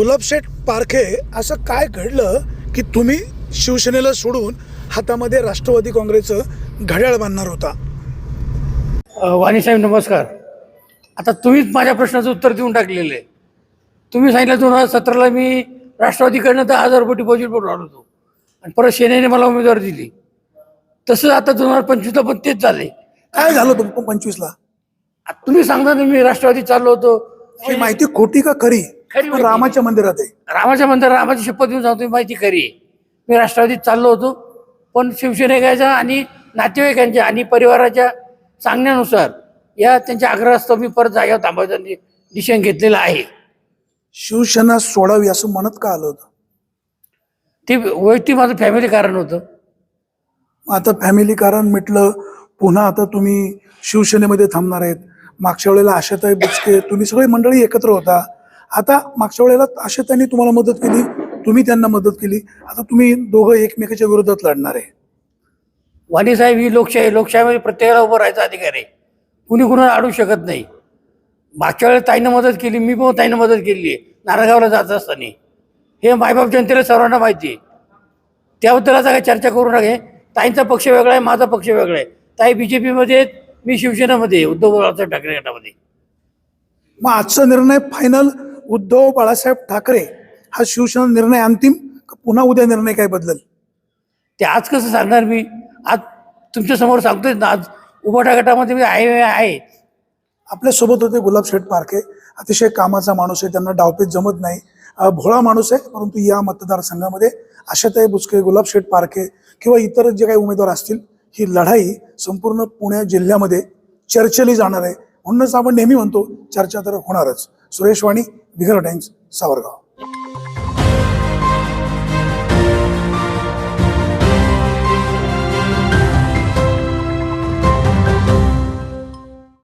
गुलाबशेठ पारखे असं काय घडलं की तुम्ही शिवसेनेला सोडून हातामध्ये राष्ट्रवादी काँग्रेसचं घड्याळ बांधणार होता? अ, वाणीसाहेब नमस्कार. आता तुम्हीच माझ्या प्रश्नाचं उत्तर देऊन टाकलेलं. आहे तुम्ही सांगितलं दोन हजार सतराला मी राष्ट्रवादीकडनं दहा हजार रुपये डिपॉझिट आलो होतो. आणि परत सेनेने मला उमेदवारी दिली. तसं आता दोन हजार पंचवीसला पण तेच झाले काय झालं तुम पंचवीसला? तुम्ही सांगता मी राष्ट्रवादी चाललो होतो. ही माहिती खोटी का खरी? खरी माहिती. रामाच्या मंदिरात आहे. रामाच्या मंदिर रामाची शपथ देऊन सांगतो ही माहिती खरी. आहे मी राष्ट्रवादीत चाललो होतो. पण शिवसैनिकाच्या आणि नातेवाईकांच्या आणि परिवाराच्या सांगण्यानुसार या त्यांच्या आग्रहास्तव मी परत जागेवर थांबायचं डिसिजन घेतलेलं आहे. शिवसेना सोडावी असं म्हणत का आलं होतं? ते वैयक्तिक माझं फॅमिली कारण होतं. मग आता फॅमिली कारण मिटलं पुन्हा आता तुम्ही शिवसेनेमध्ये थांबणार आहेत. मागच्या वेळेला आशाताई बुचके तुम्ही सगळी मंडळी एकत्र होता. आता मागच्या वेळेला आशाताईंनी तुम्हाला मदत केली तुम्ही त्यांना मदत केली. आता तुम्ही दोघं एकमेकाच्या विरोधात लढणार आहे. वाणी साहेब ही लोकशाही लोकशाहीमध्ये प्रत्येकाला उभं राहायचा अधिकार आहे. कुणी कुणाला अडू शकत नाही. मागच्या वेळेला ताईनं मदत केली मी पण ताईनं मदत केली आहे. नारागावला जात असताना. हे मायबाप जनतेला सर्वांना माहिती आहे. त्याबद्दल आता काही चर्चा करू नये ताईंचा पक्ष वेगळा आहे माझा पक्ष वेगळा आहे. ताई बी जे पीमध्ये आहेत मी शिवसेनेमध्ये उद्धव बाळासाहेब ठाकरे गटामध्ये. मग आजचा निर्णय फायनल उद्धव बाळासाहेब ठाकरे हा शिवसेना निर्णय अंतिम पुन्हा उद्या निर्णय काय बदलेल? ते आज कसं सांगणार मी? आज तुमच्यासमोर सांगतोय ना आज उभाटा गटामध्ये मी आहे आहे. आपल्यासोबत होते गुलाबशेठ पारखे. अतिशय कामाचा माणूस आहे त्यांना डावपेच जमत नाही. भोळा माणूस आहे परंतु या मतदारसंघामध्ये आशाताई बुचके गुलाबशेठ पारखे किंवा इतर जे काही उमेदवार असतील ही लढाई संपूर्ण पुणे जिल्ह्यामध्ये चर्चेली जाणार आहे. म्हणूनच आपण नेहमी म्हणतो चर्चा तर होणारच. सुरेश वाणी बिगर टाइम्स सावरगाव.